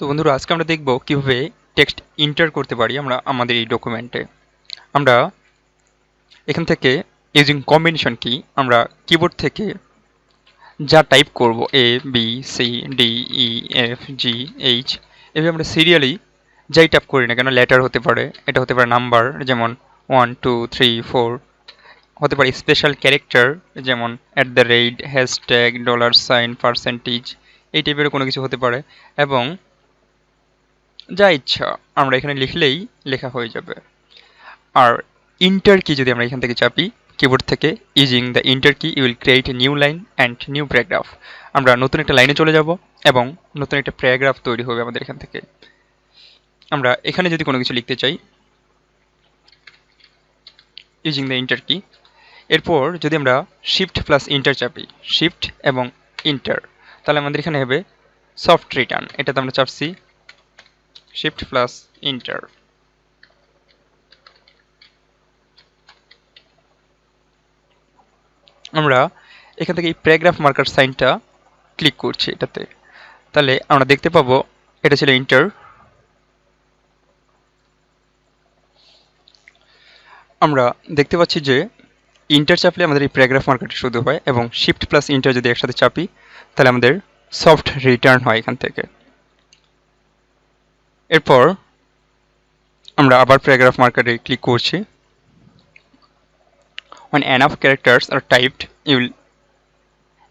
তো বন্ধুরা, আজকে আমরা দেখব কীভাবে টেক্সট ইন্টার করতে পারি আমরা আমাদের এই ডকুমেন্টে আমরা এখান থেকে ইউজিং কম্বিনেশন কি আমরা কিবোর্ড থেকে যা টাইপ করব A B C D E F G H এভাবে আমরা সিরিয়ালি যাই টাইপ করি না কেন লেটার হতে পারে। এটা হতে পারে নাম্বার যেমন ওয়ান টু থ্রি ফোর হতে পারে স্পেশাল ক্যারেক্টার যেমন at the rate hashtag dollar sign percentage এই টাইপের কোনো কিছু হতে পারে। এবং যা ইচ্ছা আমরা এখানে লিখলেই লেখা হয়ে যাবে। আর ইন্টার কি যদি আমরা এখান থেকে চাপি কিবোর্ড থেকে using the enter key you will create new line and new paragraph আমরা নতুন একটা লাইনে চলে যাব এবং নতুন একটা প্যারাগ্রাফ তৈরি হবে আমাদের এখান থেকে। আমরা এখানে যদি কোনো কিছু লিখতে চাই ইউজিং দ্য ইন্টার কি এরপর যদি আমরা শিফট প্লাস ইন্টার চাপি শিফট এবং ইন্টার তাহলে আমাদের এখানে হবে সফট রিটার্ন এটা তো আমরা চাপছি শিফট প্লাস ইন্টার আমরা এখান থেকে এই প্যারাগ্রাফ মার্কার সাইনটা ক্লিক করছি এটাতে। তাহলে আমরা দেখতে পাবো এটা ছিল ইন্টার আমরা দেখতে পাচ্ছি যে ইন্টার চাপলে আমাদের এই প্যারাগ্রাফ মার্কারটা শুধু হয় এবং শিফট প্লাস ইন্টার যদি একসাথে চাপি, তাহলে আমাদের সফট রিটার্ন হয় এখান থেকে। এরপর আমরা আবার প্যারাগ্রাফ মার্কারে ক্লিক করছি। On an of characters are typed you'll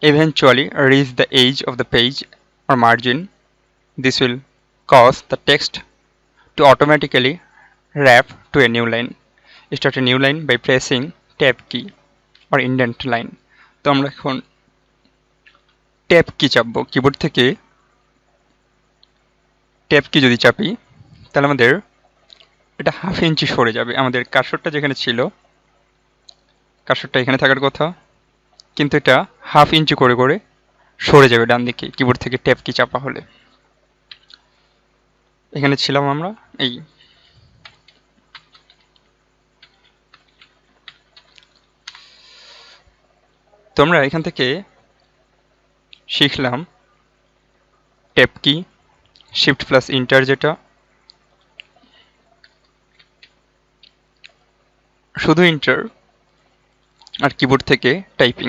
eventually reach the edge of the page or margin this will cause the text to automatically wrap to a new line start a new line by pressing tab key or indent line তো আমরা এখন tap কি চাপবো। Keyboard থেকে tab কি যদি চাপি, তাহলে আমাদের এটা হাফ ইঞ্চি সরে যাবে। আমাদের কার্সরটা যেখানে ছিল কার্সরটা এখানে থাকার কথা, কিন্তু এটা হাফ ইঞ্চি করে করে সরে যাবে ডান দিকে কিবোর্ড থেকে ট্যাব কি চাপা হলে। এখানে ছিলাম আমরা, এই। তোমরা এখান থেকে শিখলাম ট্যাব কি শিফট প্লাস ইন্টার যেটা। শুধু ইন্টার আর কিবোর্ড থেকে টাইপিং